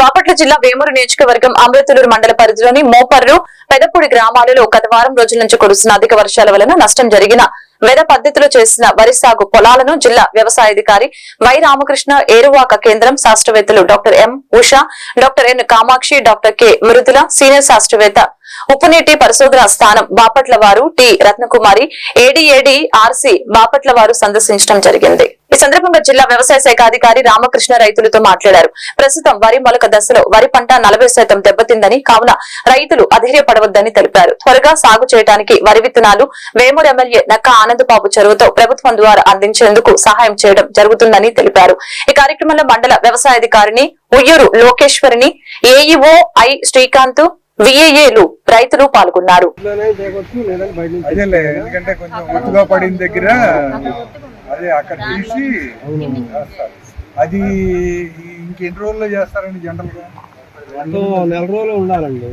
బాపట్ల జిల్లా వేమూరు నియోజకవర్గం అమృతలూరు మండల పరిధిలోని మోపర్రు పెదపూడి గ్రామాలలో గత వారం రోజుల నుంచి కురుస్తున్న అధిక వర్షాల వలన నష్టం జరిగిన వెద పద్ధతిలో చేసిన వరి సాగు పొలాలను జిల్లా వ్యవసాయాధికారి వై రామకృష్ణ ఏరువాక కేంద్రం శాస్త్రవేత్తలు doctor M Usha doctor N Kamakshi doctor K Mrudula senior శాస్త్రవేత్త ఉప్పునీటి పరిశోధన స్థానం బాపట్ల వారు టి రత్నకుమారి ఏడీఏడి ఆర్సీ బాపట్ల వారు సందర్శించడం జరిగింది. సందర్భంగా జిల్లా వ్యవసాయ శాఖ అధికారి రామకృష్ణ రైతులతో మాట్లాడారు. ప్రస్తుతం వరి మొలక దశలో వరి పంట నలభై శాతం దెబ్బతిందని కావున రైతులు అధైర్యపడవద్దని తెలిపారు. త్వరగా సాగు చేయడానికి వరి విత్తనాలు వేమూరు ఎమ్మెల్యే నక్క ఆనందబాబు చొరవతో ప్రభుత్వం ద్వారా అందించేందుకు సహాయం చేయడం జరుగుతుందని తెలిపారు. ఈ కార్యక్రమంలో మండల వ్యవసాయాధికారిని ఉయ్యూరు లోకేశ్వరిని ఏఈఓ ఐ శ్రీకాంత్ విఏఏలు రైతులు పాల్గొన్నారు. ఎందుకంటే కొంచెం పడిన దగ్గర అదే అక్కడ తీసి చేస్తారు. అది ఇంకెన్ని రోజుల్లో చేస్తారండి జనరల్గా ఎంతో నెల రోజులు ఉండాలండి.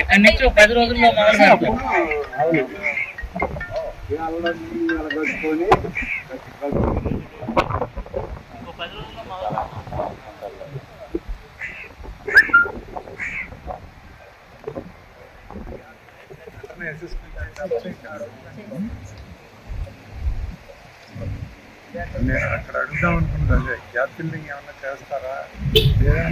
ఎక్కడి నుంచి పది రోజుల్లో మొదలు నేను అక్కడ అడుగుదాం అనుకున్నది అదే గ్యాప్ ఫిల్లింగ్ ఏమన్నా చేస్తారా? లేదా?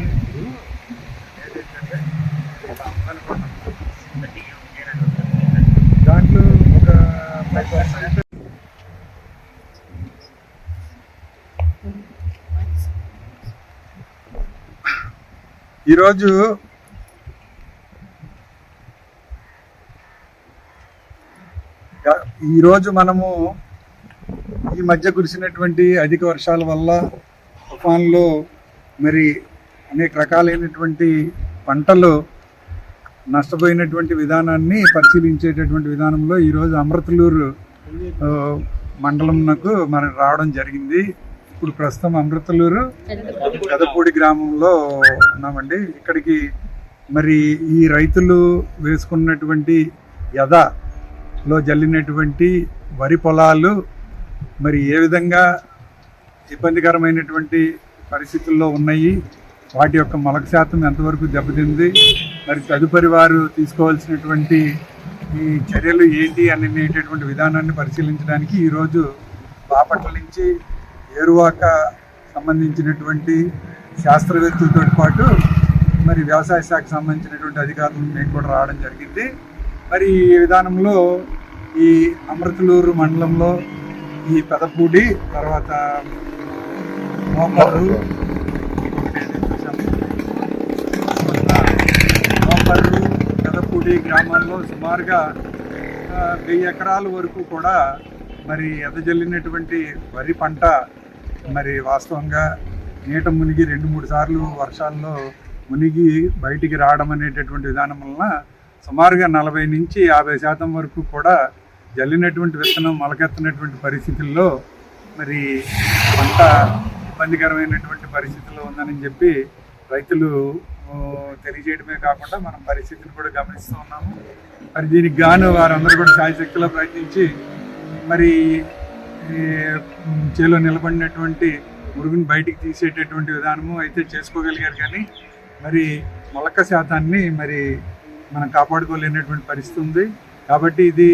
దాంట్లో ఒక ఫైవ్ పర్సెంట్ ఈరోజు ఈరోజు మనము ఈ మధ్య కురిసినటువంటి అధిక వర్షాల వల్ల తుఫాన్లో మరి అనేక రకాలైనటువంటి పంటలు నష్టపోయినటువంటి విధానాన్ని పరిశీలించేటటువంటి విధానంలో ఈరోజు అమృతలూరు మండలంకు మనం రావడం జరిగింది. ఇప్పుడు ప్రస్తుతం అమృతలూరు పెదపూడి గ్రామంలో ఉన్నామండి. ఇక్కడికి మరి ఈ రైతులు వేసుకున్నటువంటి యథలో జల్లినటువంటి వరి పొలాలు మరి ఏ విధంగా ఇబ్బందికరమైనటువంటి పరిస్థితుల్లో ఉన్నాయి? వాటి యొక్క మొలక శాతం ఎంతవరకు దెబ్బతింది? మరి తదుపరి వారు తీసుకోవాల్సినటువంటి ఈ చర్యలు ఏంటి అనేటటువంటి విధానాన్ని పరిశీలించడానికి ఈరోజు బాపట్ల నుంచి ఏరువాక సంబంధించినటువంటి శాస్త్రవేత్తలతో పాటు మరి వ్యవసాయ శాఖకు సంబంధించినటువంటి అధికారులు మేము కూడా రావడం జరిగింది. మరి ఈ విధానంలో ఈ అమృతలూరు మండలంలో ఈ పెదపూడి తర్వాత మోపర్రు మోపర్రు పెదపూడి గ్రామాల్లో సుమారుగా వెయ్యి ఎకరాల వరకు కూడా మరి ఎదజల్లినటువంటి వరి పంట మరి వాస్తవంగా నీట మునిగి రెండు మూడు సార్లు వర్షాల్లో మునిగి బయటికి రావడం అనేటటువంటి విధానం వలన సుమారుగా నలభై నుంచి యాభై శాతం వరకు కూడా జల్లినటువంటి విత్తనం మొలకెత్తనటువంటి పరిస్థితుల్లో మరి పంట ఇబ్బందికరమైనటువంటి పరిస్థితుల్లో ఉందని చెప్పి రైతులు తెలియజేయడమే కాకుండా మనం పరిస్థితిని కూడా గమనిస్తూ ఉన్నాము. మరి దీనికి గాను వారందరూ కూడా సాయశక్తిలో ప్రయత్నించి మరి చేలో నిలబడినటువంటి మురుగుని బయటికి తీసేటటువంటి విధానము అయితే చేసుకోగలిగారు కానీ మరి మొలక శాతాన్ని మరి మనం కాపాడుకోలేనటువంటి పరిస్థితి ఉంది. కాబట్టి ఇది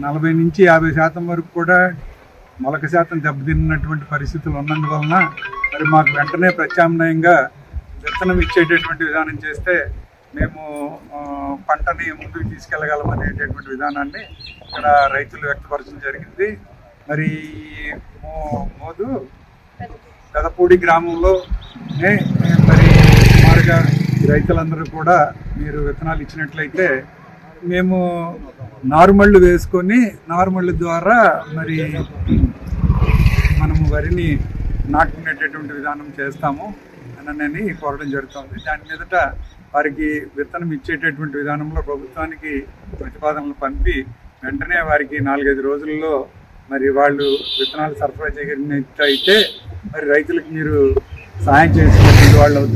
నలభై నుంచి యాభై శాతం వరకు కూడా మొలక శాతం దెబ్బతిన్నటువంటి పరిస్థితులు ఉన్నందువలన మరి మాకు వెంటనే ప్రత్యామ్నాయంగా విత్తనం ఇచ్చేటటువంటి విధానం చేస్తే మేము పంటని ముందుకు తీసుకెళ్ళగలం అనేటటువంటి విధానాన్ని ఇక్కడ రైతులు వ్యక్తపరచడం జరిగింది. మరి మో- మోదు పెదపూడి గ్రామంలో మరి సుమారుగా రైతులందరూ కూడా మీరు విత్తనాలు ఇచ్చినట్లయితే మేము నారుమళ్ళు వేసుకొని నారుమళ్ళ ద్వారా మరి మనము వరిని నాటుకునేటటువంటి విధానం చేస్తాము అని కోరడం జరుగుతుంది. దాని మీదట వారికి విత్తనం ఇచ్చేటటువంటి విధానంలో ప్రభుత్వానికి ప్రతిపాదనలు పంపి వెంటనే వారికి నాలుగైదు రోజుల్లో మరి వాళ్ళు విత్తనాలు సరఫరా చేయగలిగినట్టయితే మరి రైతులకు మీరు సాయం చేసినటువంటి వాళ్ళు